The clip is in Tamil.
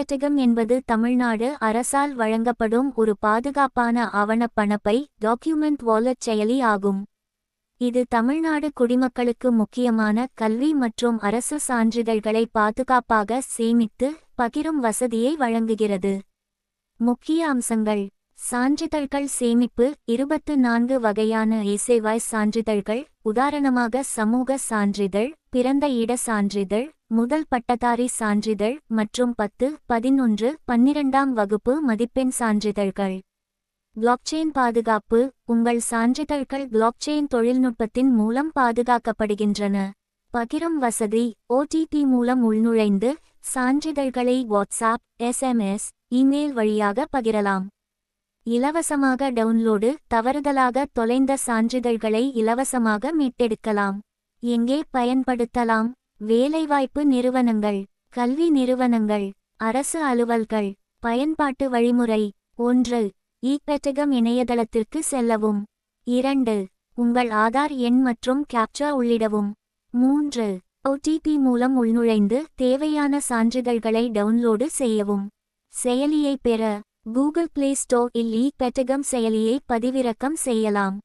பெட்டகம் என்பது தமிழ்நாடு அரசால் வழங்கப்படும் ஒரு பாதுகாப்பான ஆவணப் பணப்பை டாக்குமெண்ட் வாலெட் செயலி ஆகும். இது தமிழ்நாடு குடிமக்களுக்கு முக்கியமான கல்வி மற்றும் அரசு சான்றிதழ்களை பாதுகாப்பாக சேமித்து பகிரும் வசதியை வழங்குகிறது. முக்கிய அம்சங்கள். சான்றிதழ்கள் சேமிப்பு இருபத்து நான்கு வகையான இசைவாய் சான்றிதழ்கள் உதாரணமாக சமூக சான்றிதழ் பிறந்த இட சான்றிதழ் முதல் பட்டதாரி சான்றிதழ் மற்றும் பத்து பதினொன்று பன்னிரண்டாம் வகுப்பு மதிப்பெண் சான்றிதழ்கள். பிளாக்செயின் பாதுகாப்பு உங்கள் சான்றிதழ்கள் பிளாக்செயின் தொழில்நுட்பத்தின் மூலம் பாதுகாக்கப்படுகின்றன. பகிரும் வசதி ஓடிபி மூலம் உள்நுழைந்து சான்றிதழ்களை வாட்ஸ்ஆப் எஸ்எம்எஸ் இமெயில் வழியாக பகிரலாம். இலவசமாக டவுன்லோடு தவறுதலாக தொலைந்த சான்றிதழ்களை இலவசமாக மீட்டெடுக்கலாம். எங்கே பயன்படுத்தலாம்? வேலைவாய்ப்பு நிறுவனங்கள் கல்வி நிறுவனங்கள் அரசு அலுவல்கள் பயன்பாட்டு வழிமுறை. ஒன்று இ பெட்டகம் இணையதளத்திற்கு செல்லவும். இரண்டு உங்கள் ஆதார் எண் மற்றும் கேப்சா உள்ளிடவும். மூன்று ஓடிபி மூலம் உள்நுழைந்து தேவையான சான்றிதழ்களை டவுன்லோடு செய்யவும். செயலியை பெற கூகுள் பிளே ஸ்டோர் இல் இ பெட்டகம் செயலியை பதிவிறக்கம் செய்யலாம்.